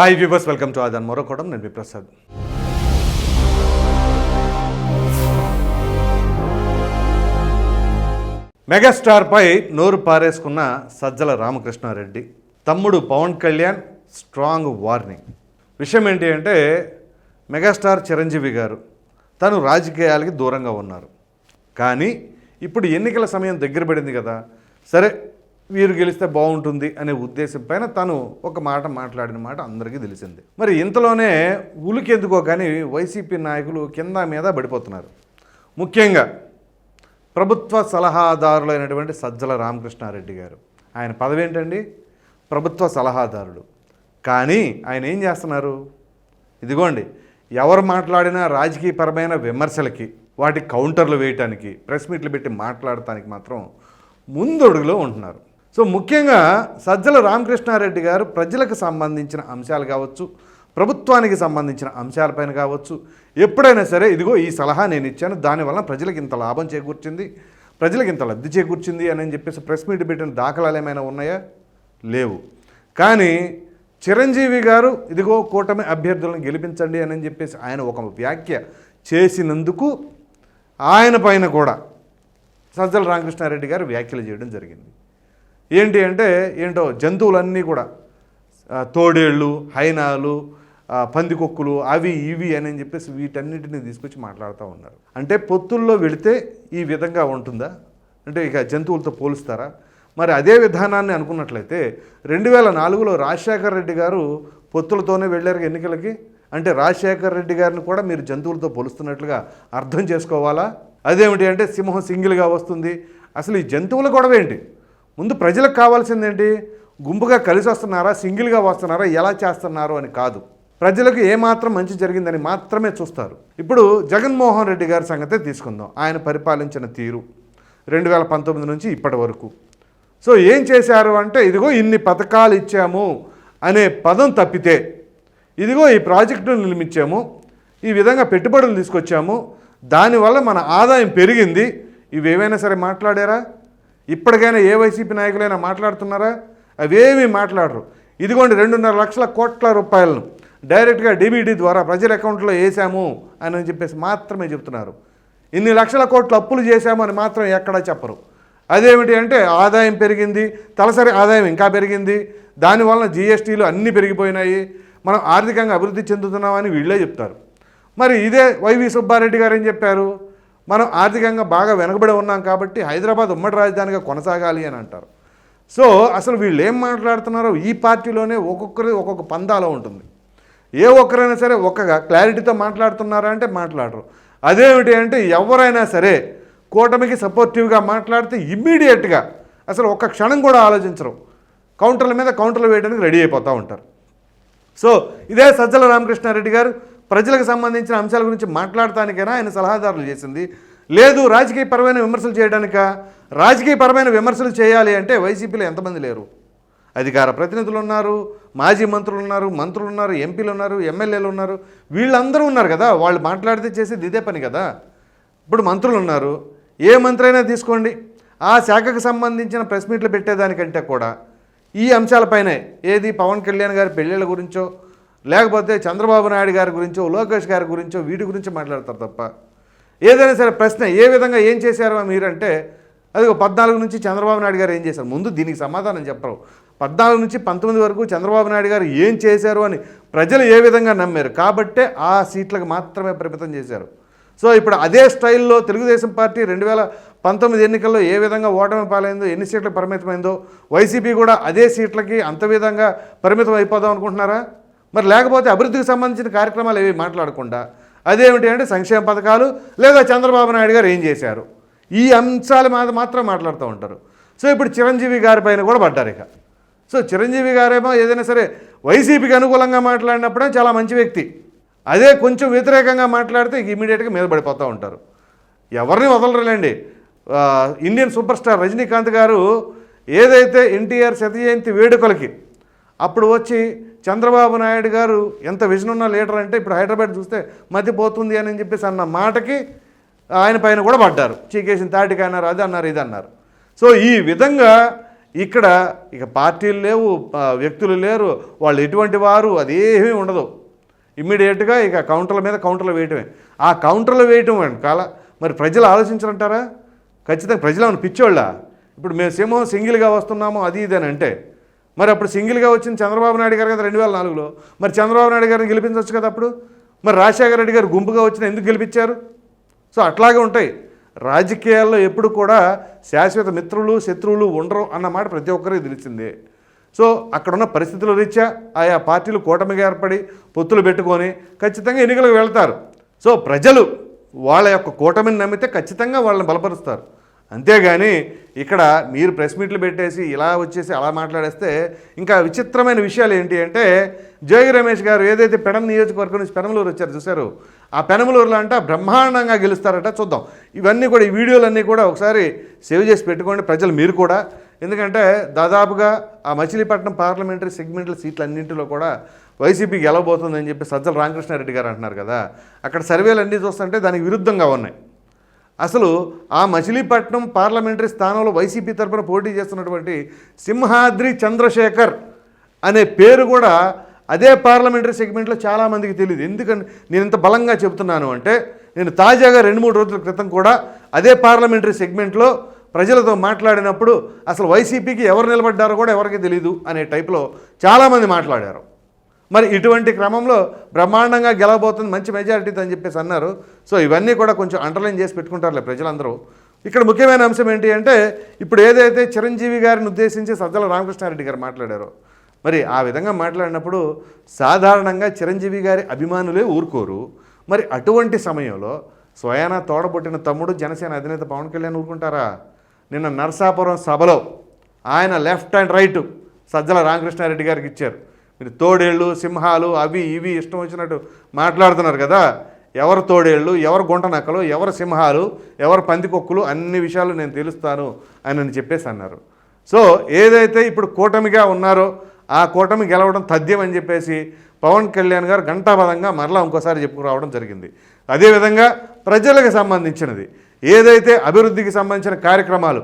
Hi viewers welcome to ఆదాన్ మరొకడం నేను మీ ప్రసాద్ మెగాస్టార్పై నోరు పారేసుకున్న సజ్జల రామకృష్ణారెడ్డి. తమ్ముడు పవన్ కళ్యాణ్ స్ట్రాంగ్ వార్నింగ్ విషయం ఏంటి అంటే మెగాస్టార్ చిరంజీవి గారు తను రాజకీయాలకి దూరంగా ఉన్నారు. కానీ ఇప్పుడు ఎన్నికల సమయం దగ్గర పడింది కదా. సరే వీరు గెలిస్తే బాగుంటుంది అనే ఉద్దేశం పైన తను ఒక మాట మాట్లాడిన మాట అందరికీ తెలిసింది. మరి ఇంతలోనే ఉలికెందుకో కానీ వైసీపీ నాయకులు కింద మీద పడిపోతున్నారు. ముఖ్యంగా ప్రభుత్వ సలహాదారులైనటువంటి సజ్జల రామకృష్ణారెడ్డి గారు. ఆయన పదవి ఏంటండి ప్రభుత్వ సలహాదారుడు. కానీ ఆయన ఏం చేస్తున్నారు? ఇదిగోండి ఎవరు మాట్లాడినా రాజకీయపరమైన విమర్శలకి వాటి కౌంటర్లు వేయటానికి ప్రెస్ మీట్లు పెట్టి మాట్లాడటానికి మాత్రం ముందడుగులో ఉంటున్నారు. సో ముఖ్యంగా సజ్జల రామకృష్ణారెడ్డి గారు ప్రజలకు సంబంధించిన అంశాలు కావచ్చు ప్రభుత్వానికి సంబంధించిన అంశాలపైన కావచ్చు ఎప్పుడైనా సరే ఇదిగో ఈ సలహా నేను ఇచ్చాను దానివల్ల ప్రజలకు ఇంత లాభం చేకూర్చింది ప్రజలకు ఇంత లబ్ధి చేకూర్చింది అని చెప్పేసి ప్రెస్ మీట్ పెట్టిన దాఖలాలు ఏమైనా ఉన్నాయా? లేవు. కానీ చిరంజీవి గారు ఇదిగో కూటమి అభ్యర్థులను గెలిపించండి అని చెప్పేసి ఆయన ఒక వ్యాఖ్య చేసినందుకు ఆయన పైన కూడా సజ్జల రామకృష్ణారెడ్డి గారు వ్యాఖ్యలు చేయడం జరిగింది. ఏంటి అంటే ఏంటో జంతువులన్నీ కూడా తోడేళ్ళు హైనాలు పందికొక్కులు అవి ఇవి అని చెప్పేసి వీటన్నిటిని తీసుకొచ్చి మాట్లాడుతూ ఉన్నారు. అంటే పొత్తుల్లో వెళితే ఈ విధంగా ఉంటుందా? అంటే ఇక జంతువులతో పోలుస్తారా? మరి అదే విధానాన్ని అనుకున్నట్లయితే రెండు వేల నాలుగులో రాజశేఖర రెడ్డి గారు పొత్తులతోనే వెళ్ళారు ఎన్నికలకి. అంటే రాజశేఖర రెడ్డి గారిని కూడా మీరు జంతువులతో పోలుస్తున్నట్లుగా అర్థం చేసుకోవాలా? అదేమిటి అంటే సింహం సింగిల్గా వస్తుంది. అసలు ఈ జంతువుల గొడవ ఏంటి ముందు ప్రజలకు కావాల్సింది ఏంటి గుంపుగా కలిసి వస్తున్నారా? సింగిల్గా వస్తున్నారా? ఎలా చేస్తున్నారు అని కాదు. ప్రజలకు ఏమాత్రం మంచి జరిగిందని మాత్రమే చూస్తారు. ఇప్పుడు జగన్మోహన్ రెడ్డి గారి సంగతే తీసుకుందాం. ఆయన పరిపాలించిన తీరు రెండు వేల పంతొమ్మిది నుంచి ఇప్పటి వరకు. సో ఏం చేశారు అంటే ఇదిగో ఇన్ని పథకాలు ఇచ్చాము అనే పదం తప్పితే ఇదిగో ఈ ప్రాజెక్టును నిర్మించాము ఈ విధంగా పెట్టుబడులు తీసుకొచ్చాము దానివల్ల మన ఆదాయం పెరిగింది. ఇవేమైనా సరే మాట్లాడారా? ఇప్పటికైనా ఏ వైసీపీ నాయకులైనా మాట్లాడుతున్నారా? అవేమీ మాట్లాడరు. ఇదిగోండి రెండున్నర లక్షల కోట్ల రూపాయలను డైరెక్ట్గా డిబిడి ద్వారా ప్రజల అకౌంట్లో వేసాము అని చెప్పేసి మాత్రమే చెప్తున్నారు. ఇన్ని లక్షల కోట్లు అప్పులు చేశాము అని మాత్రం ఎక్కడా చెప్పరు. అదేమిటి అంటే ఆదాయం పెరిగింది తలసరి ఆదాయం ఇంకా పెరిగింది. దానివలన జిఎస్టీలు అన్నీ పెరిగిపోయినాయి. మనం ఆర్థికంగా అభివృద్ధి చెందుతున్నామని వీళ్ళే చెప్తారు. మరి ఇదే వైవి సుబ్బారెడ్డి గారు ఏం చెప్పారు? మనం ఆర్థికంగా బాగా వెనకబడి ఉన్నాం కాబట్టి హైదరాబాద్ ఉమ్మడి రాజధానిగా కొనసాగాలి అని అంటారు. సో అసలు వీళ్ళు ఏం మాట్లాడుతున్నారో ఈ పార్టీలోనే ఒక్కొక్కరి ఒక్కొక్క పందాలో ఉంటుంది. ఏ ఒక్కరైనా సరే ఒక్కగా క్లారిటీతో మాట్లాడుతున్నారా అంటే మాట్లాడరు. అదేమిటి అంటే ఎవరైనా సరే కూటమికి సపోర్టివ్గా మాట్లాడితే ఇమ్మీడియట్గా అసలు ఒక్క క్షణం కూడా ఆలోచించరు. కౌంటర్ల మీద కౌంటర్లు వేయడానికి రెడీ అయిపోతూ ఉంటారు. సో ఇదే సజ్జల రామకృష్ణారెడ్డి గారు ప్రజలకు సంబంధించిన అంశాల గురించి మాట్లాడటానికైనా ఆయన సలహాదారులు చేసింది. లేదు రాజకీయపరమైన విమర్శలు చేయడానికా? రాజకీయపరమైన విమర్శలు చేయాలి అంటే వైసీపీలో ఎంతమంది లేరు? అధికార ప్రతినిధులు ఉన్నారు మాజీ మంత్రులు ఉన్నారు మంత్రులు ఉన్నారు ఎంపీలు ఉన్నారు ఎమ్మెల్యేలు ఉన్నారు. వీళ్ళందరూ ఉన్నారు కదా వాళ్ళు మాట్లాడితే చేసేది ఇదే పని కదా. ఇప్పుడు మంత్రులు ఉన్నారు. ఏ మంత్రి అయినా తీసుకోండి. ఆ శాఖకు సంబంధించిన ప్రెస్ మీట్లు పెట్టేదానికంటే కూడా ఈ అంశాలపైనే ఏది పవన్ కళ్యాణ్ గారి పెళ్ళిళ్ళ గురించో లేకపోతే చంద్రబాబు నాయుడు గారి గురించో లోకేష్ గారి గురించో వీటి గురించి మాట్లాడతారు తప్ప. ఏదైనా సరే ప్రశ్న ఏ విధంగా ఏం చేశారో మీరంటే అది పద్నాలుగు నుంచి చంద్రబాబు నాయుడు గారు ఏం చేశారు? ముందు దీనికి సమాధానం చెప్పరు. పద్నాలుగు నుంచి పంతొమ్మిది వరకు చంద్రబాబు నాయుడు గారు ఏం చేశారు అని ప్రజలు ఏ విధంగా నమ్మారు? కాబట్టే ఆ సీట్లకు మాత్రమే పరిమితం చేశారు. సో ఇప్పుడు అదే స్టైల్లో తెలుగుదేశం పార్టీ రెండు వేల పంతొమ్మిది ఎన్నికల్లో ఏ విధంగా ఓటమి పాలైందో ఎన్ని సీట్లు పరిమితమైందో వైసీపీ కూడా అదే సీట్లకి అంత విధంగా పరిమితం అయిపోదాం అనుకుంటున్నారా? మరి లేకపోతే అభివృద్ధికి సంబంధించిన కార్యక్రమాలు ఏవి మాట్లాడకుండా అదేమిటి అంటే సంక్షేమ పథకాలు లేదా చంద్రబాబు నాయుడు గారు ఏం చేశారు? ఈ అంశాల మీద మాత్రం మాట్లాడుతూ ఉంటారు. సో ఇప్పుడు చిరంజీవి గారి పైన కూడా పడ్డారు ఇక. సో చిరంజీవి గారేమో ఏదైనా సరే వైసీపీకి అనుకూలంగా మాట్లాడినప్పుడే చాలా మంచి వ్యక్తి. అదే కొంచెం వ్యతిరేకంగా మాట్లాడితే ఇమీడియట్గా మీద పడిపోతూ ఉంటారు. ఎవరిని వదలరులేండి. ఇండియన్ సూపర్ స్టార్ రజనీకాంత్ గారు ఏదైతే ఎన్టీఆర్ శత జయంతి వేడుకలకి అప్పుడు వచ్చి చంద్రబాబు నాయుడు గారు ఎంత విజన్ ఉన్న లీడర్ అంటే ఇప్పుడు హైదరాబాద్ చూస్తే మతిపోతుంది అని చెప్పేసి అన్న మాటకి ఆయన పైన కూడా పడ్డారు. చీకేసిన తాటికి అన్నారు అది అన్నారు ఇది అన్నారు. సో ఈ విధంగా ఇక్కడ ఇక పార్టీలు లేవు వ్యక్తులు లేరు వాళ్ళు ఎటువంటి వారు అదేమీ ఉండదు. ఇమ్మీడియట్గా ఇక కౌంటర్ల మీద కౌంటర్లు వేయటమే. ఆ కౌంటర్లు వేయటం వెనకాల మరి ప్రజలు ఆలోచించరంటారా ఖచ్చితంగా ప్రజలు ఏమైనా పిచ్చోళ్ళ? ఇప్పుడు మేము సేమో సింగిల్గా వస్తున్నాము అది ఇది అని అంటే మరి అప్పుడు సింగిల్గా వచ్చింది చంద్రబాబు నాయుడు గారు కదా రెండు వేల నాలుగులో. మరి చంద్రబాబు నాయుడు గారిని గెలిపించవచ్చు కదా అప్పుడు? మరి రాజశేఖర రెడ్డి గారు గుంపుగా వచ్చిన ఎందుకు గెలిపించారు? సో అట్లాగే ఉంటాయి. రాజకీయాల్లో ఎప్పుడు కూడా శాశ్వత మిత్రులు శత్రువులు ఉండరు అన్నమాట ప్రతి ఒక్కరికి తెలిసిందే. సో అక్కడున్న పరిస్థితుల రీత్యా ఆయా పార్టీలు కూటమిగా ఏర్పడి పొత్తులు పెట్టుకొని ఖచ్చితంగా ఎన్నికలకు వెళ్తారు. సో ప్రజలు వాళ్ళ యొక్క కూటమిని నమ్మితే ఖచ్చితంగా వాళ్ళని బలపరుస్తారు. అంతేగాని ఇక్కడ మీరు ప్రెస్ మీట్లు పెట్టేసి ఇలా వచ్చేసి అలా మాట్లాడేస్తే ఇంకా విచిత్రమైన విషయాలు ఏంటి అంటే జోగి రమేష్ గారు ఏదైతే పెనం నియోజకవర్గం నుంచి పెనమలూరు వచ్చారు చూశారు ఆ పెనమలూరులో అంట బ్రహ్మాండంగా గెలుస్తారట చూద్దాం. ఇవన్నీ కూడా ఈ వీడియోలన్నీ కూడా ఒకసారి సేవ్ చేసి పెట్టుకోండి ప్రజలు మీరు కూడా. ఎందుకంటే దాదాపుగా ఆ మచిలీపట్నం పార్లమెంటరీ సెగ్మెంట్ల సీట్లు అన్నింటిలో కూడా వైసీపీ గెలవబోతుందని చెప్పి సజ్జల రామకృష్ణారెడ్డి గారు అంటున్నారు కదా. అక్కడ సర్వేలు అన్నీ చూస్తుంటే దానికి విరుద్ధంగా ఉన్నాయి. అసలు ఆ మచిలీపట్నం పార్లమెంటరీ స్థానంలో వైసీపీ తరఫున పోటీ చేస్తున్నటువంటి సింహాద్రి చంద్రశేఖర్ అనే పేరు కూడా అదే పార్లమెంటరీ సెగ్మెంట్లో చాలామందికి తెలియదు ఎందుకంటే నేను ఇంత బలంగా చెబుతున్నాను అంటే నేను తాజాగా రెండు మూడు రోజుల క్రితం కూడా అదే పార్లమెంటరీ సెగ్మెంట్లో ప్రజలతో మాట్లాడినప్పుడు అసలు వైసీపీకి ఎవరు నిలబడ్డారో కూడా ఎవరికి తెలియదు అనే టైప్లో చాలామంది మాట్లాడారు. మరి ఇటువంటి క్రమంలో బ్రహ్మాండంగా గెలవబోతుంది మంచి మెజారిటీతో అని చెప్పేసి అన్నారు. సో ఇవన్నీ కూడా కొంచెం అండర్లైన్ చేసి పెట్టుకుంటారులే ప్రజలందరూ. ఇక్కడ ముఖ్యమైన అంశం ఏంటి అంటే ఇప్పుడు ఏదైతే చిరంజీవి గారిని ఉద్దేశించి సజ్జల రామకృష్ణారెడ్డి గారు మాట్లాడారో మరి ఆ విధంగా మాట్లాడినప్పుడు సాధారణంగా చిరంజీవి గారి అభిమానులే ఊరుకోరు. మరి అటువంటి సమయంలో స్వయాన తోడబుట్టిన తమ్ముడు జనసేన అధినేత పవన్ కళ్యాణ్ ఊరుకుంటారా? నిన్న నరసాపురం సభలో ఆయన left and right Sajjala Ramakrishna Reddy గారికి ఇచ్చారు. మీరు తోడేళ్ళు సింహాలు అవి ఇవి ఇష్టం వచ్చినట్టు మాట్లాడుతున్నారు కదా ఎవరు తోడేళ్ళు ఎవరు గుంట నక్కలు ఎవరు సింహాలు ఎవరు పందికొక్కులు అన్ని విషయాలు నేను తెలుస్తాను అని చెప్పేసి అన్నారు. సో ఏదైతే ఇప్పుడు కూటమిగా ఉన్నారో ఆ కూటమి గెలవడం తథ్యం అని చెప్పేసి పవన్ కళ్యాణ్ గారు ఘంటాపదంగా మరలా ఇంకోసారి చెప్పుకురావడం జరిగింది. అదేవిధంగా ప్రజలకు సంబంధించినది. ఏదైతే అభివృద్ధికి సంబంధించిన కార్యక్రమాలు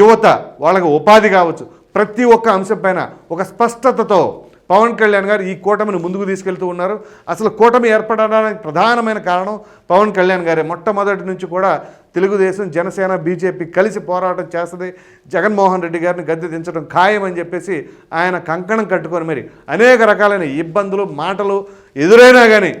యువత వాళ్ళకి ఉపాధి కావచ్చు ప్రతి ఒక్క అంశం పైన ఒక స్పష్టతతో పవన్ కళ్యాణ్ గారు ఈ కూటమిని ముందుకు తీసుకెళ్తూ ఉన్నారు. అసలు కూటమి ఏర్పడడానికి ప్రధానమైన కారణం పవన్ కళ్యాణ్ గారే. మొట్టమొదటి నుంచి కూడా తెలుగుదేశం జనసేన బీజేపీ కలిసి పోరాటం చేస్తుంది. జగన్మోహన్ రెడ్డి గారిని గద్దె దించడం ఖాయం అని చెప్పేసి ఆయన కంకణం కట్టుకొని మరి అనేక రకాలైన ఇబ్బందులు మాటలు ఎదురైనా కానీ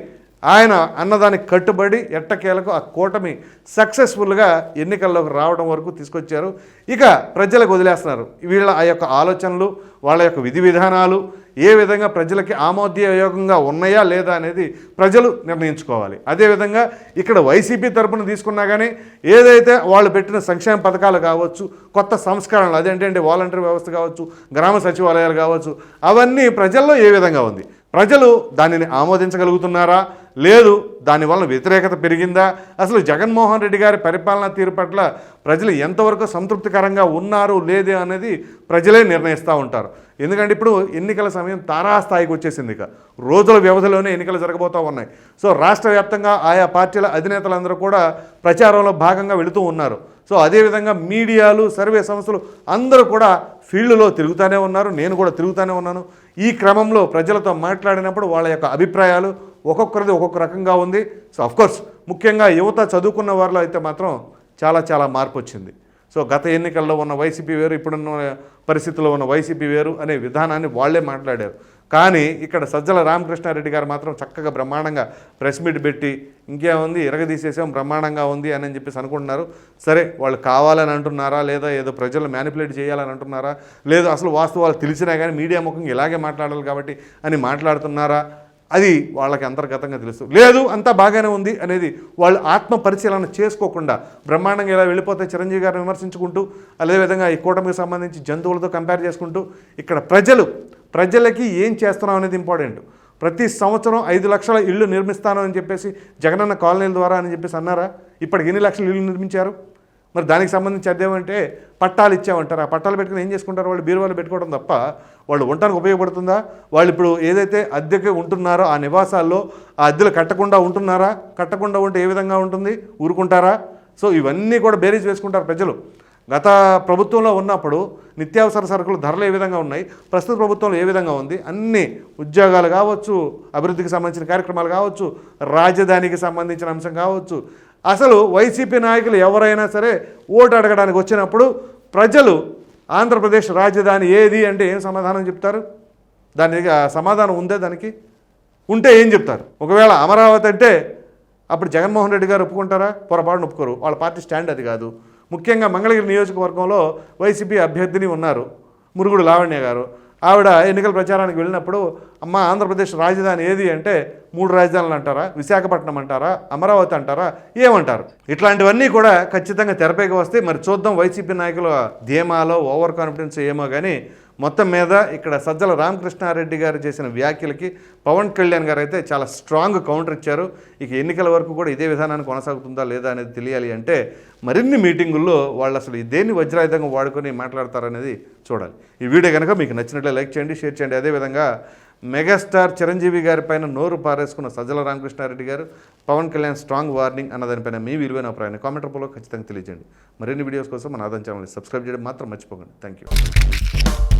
ఆయన అన్నదానికి కట్టుబడి ఎట్టకేలకు ఆ కూటమి సక్సెస్ఫుల్గా ఎన్నికల్లోకి రావడం వరకు తీసుకొచ్చారు. ఇక ప్రజలకు వదిలేస్తున్నారు. వీళ్ళ ఆ యొక్క ఆలోచనలు వాళ్ళ యొక్క విధి విధానాలు ఏ విధంగా ప్రజలకి ఆమోదయోగంగా ఉన్నాయా లేదా అనేది ప్రజలు నిర్ణయించుకోవాలి. అదేవిధంగా ఇక్కడ వైసీపీ తరపున తీసుకున్నా కానీ ఏదైతే వాళ్ళు పెట్టిన సంక్షేమ పథకాలు కావచ్చు కొత్త సంస్కరణలు అదేంటంటే వాలంటీర్ వ్యవస్థ కావచ్చు గ్రామ సచివాలయాలు కావచ్చు అవన్నీ ప్రజల్లో ఏ విధంగా ఉంది? ప్రజలు దానిని ఆమోదించగలుగుతున్నారా? లేదు దానివల్ల వ్యతిరేకత పెరిగిందా? అసలు జగన్మోహన్ రెడ్డి గారి పరిపాలనా తీరు పట్ల ప్రజలు ఎంతవరకు సంతృప్తికరంగా ఉన్నారు లేదే అనేది ప్రజలే నిర్ణయిస్తూ ఉంటారు. ఎందుకంటే ఇప్పుడు ఎన్నికల సమయం తారాస్థాయికి వచ్చేసింది ఇక. రోజుల వ్యవధిలోనే ఎన్నికలు జరగబోతూ ఉన్నాయి. సో రాష్ట్ర వ్యాప్తంగా ఆయా పార్టీల అధినేతలందరూ కూడా ప్రచారంలో భాగంగా వెళుతూ ఉన్నారు. సో అదేవిధంగా మీడియాలు సర్వే సంస్థలు అందరూ కూడా ఫీల్డ్లో తిరుగుతూనే ఉన్నారు. నేను కూడా తిరుగుతూనే ఉన్నాను. ఈ క్రమంలో ప్రజలతో మాట్లాడినప్పుడు వాళ్ళ యొక్క అభిప్రాయాలు ఒక్కొక్కరిది ఒక్కొక్క రకంగా ఉంది. సో అఫ్కోర్స్ ముఖ్యంగా యువత చదువుకున్న వారిలో అయితే మాత్రం చాలా చాలా మార్పు వచ్చింది. సో గత ఎన్నికల్లో ఉన్న వైసీపీ వేరు ఇప్పుడున్న పరిస్థితుల్లో ఉన్న వైసీపీ వేరు అనే విధానాన్ని వాళ్ళే మాట్లాడారు. కానీ ఇక్కడ సజ్జల రామకృష్ణారెడ్డి గారు మాత్రం చక్కగా బ్రహ్మాండంగా ప్రెస్ మీట్ పెట్టి ఇంకేముంది ఇరగదీసేసాం బ్రహ్మాండంగా ఉంది అని చెప్పేసి అనుకుంటున్నారు. సరే వాళ్ళు కావాలని అంటున్నారా? లేదా ఏదో ప్రజలు మ్యానిపులేట్ చేయాలని అంటున్నారా? లేదు అసలు వాస్తవాలు తెలిసినా కానీ మీడియా ముఖంగా ఇలాగే మాట్లాడాలి కాబట్టి అని మాట్లాడుతున్నారా? అది వాళ్ళకి అంతర్గతంగా తెలుసు. లేదు అంతా బాగానే ఉంది అనేది వాళ్ళు ఆత్మ పరిశీలన చేసుకోకుండా బ్రహ్మాండంగా ఇలా వెళ్ళిపోతే చిరంజీవి గారిని విమర్శించుకుంటూ అదేవిధంగా ఈ కూటమికి సంబంధించి జంతువులతో కంపేర్ చేసుకుంటూ ఇక్కడ ప్రజలు ప్రజలకి ఏం చేస్తున్నాం అనేది ఇంపార్టెంట్ ప్రతి సంవత్సరం ఐదు లక్షల ఇళ్ళు నిర్మిస్తాను అని చెప్పేసి జగనన్న కాలనీల ద్వారా అని చెప్పేసి అన్నారా? ఇప్పటికి ఎన్ని లక్షల ఇళ్ళు నిర్మించారు? మరి దానికి సంబంధించి అదేమంటే పట్టాలు ఇచ్చామంటారు. ఆ పట్టాలు పెట్టుకుని ఏం చేసుకుంటారు? వాళ్ళు బీరువాలు పెట్టుకోవడం తప్ప వాళ్ళు ఉండటానికి ఉపయోగపడుతుందా? వాళ్ళు ఇప్పుడు ఏదైతే అద్దెకి ఉంటున్నారో ఆ నివాసాల్లో ఆ అద్దెలు కట్టకుండా ఉంటున్నారా? కట్టకుండా ఉంటే ఏ విధంగా ఉంటుంది? ఊరుకుంటారా? సో ఇవన్నీ కూడా బేరీజ్ వేసుకుంటారు ప్రజలు. గత ప్రభుత్వంలో ఉన్నప్పుడు నిత్యావసర సరుకులు ధరలు ఏ విధంగా ఉన్నాయి? ప్రస్తుత ప్రభుత్వంలో ఏ విధంగా ఉంది? అన్ని ఉద్యోగాలు కావచ్చు అభివృద్ధికి సంబంధించిన కార్యక్రమాలు కావచ్చు రాజధానికి సంబంధించిన అంశం కావచ్చు అసలు వైసీపీ నాయకులు ఎవరైనా సరే ఓటు అడగడానికి వచ్చినప్పుడు ప్రజలు ఆంధ్రప్రదేశ్ రాజధాని ఏది అంటే ఏం సమాధానం చెప్తారు? దానికి సమాధానం ఉందే దానికి? ఉంటే ఏం చెప్తారు? ఒకవేళ అమరావతి అంటే అప్పుడు జగన్మోహన్ రెడ్డి గారు ఒప్పుకుంటారా? పొరపాటును ఒప్పుకోరు. వాళ్ళ పార్టీ స్టాండ్ అది కాదు. ముఖ్యంగా మంగళగిరి నియోజకవర్గంలో వైసీపీ అభ్యర్థిని ఉన్నారు మురుగుడు లావణ్య గారు. ఆవిడ ఎన్నికల ప్రచారానికి వెళ్ళినప్పుడు అమ్మ ఆంధ్రప్రదేశ్ రాజధాని ఏది అంటే మూడు రాజధానులు అంటారా విశాఖపట్నం అంటారా అమరావతి అంటారా ఏమంటారు? ఇట్లాంటివన్నీ కూడా ఖచ్చితంగా తెరపైకి వస్తే మరి చూద్దాం వైసీపీ నాయకుల ధీమాలో ఓవర్ కాన్ఫిడెన్స్ ఏమో కానీ మొత్తం మీద ఇక్కడ సజ్జల రామకృష్ణారెడ్డి గారు చేసిన వ్యాఖ్యలకి పవన్ కళ్యాణ్ గారు అయితే చాలా స్ట్రాంగ్ కౌంటర్ ఇచ్చారు. ఇక ఎన్నికల వరకు కూడా ఇదే విధానాన్ని కొనసాగుతుందా లేదా అనేది తెలియాలి అంటే మరిన్ని మీటింగుల్లో వాళ్ళు అసలు దేన్ని వజ్రాయుధంగా వాడుకొని మాట్లాడతారనేది చూడాలి. ఈ వీడియో కనుక మీకు నచ్చినట్లే లైక్ చేయండి షేర్ చేయండి. అదేవిధంగా మెగాస్టార్ చిరంజీవి గారి పైన నోరు పారేసుకున్న సజ్జల రామకృష్ణారెడ్డి గారు పవన్ కళ్యాణ్ స్ట్రాంగ్ వార్నింగ్ అన్న దానిపైన మీ విలువైన అభిప్రాయాన్ని కామెంట్ రూపంలో ఖచ్చితంగా తెలియజేయండి. మరిన్ని వీడియోస్ కోసం మన ఆదాయం ఛానల్ని సబ్స్క్రైబ్ చేయడం మాత్రం మర్చిపోకండి. Thank you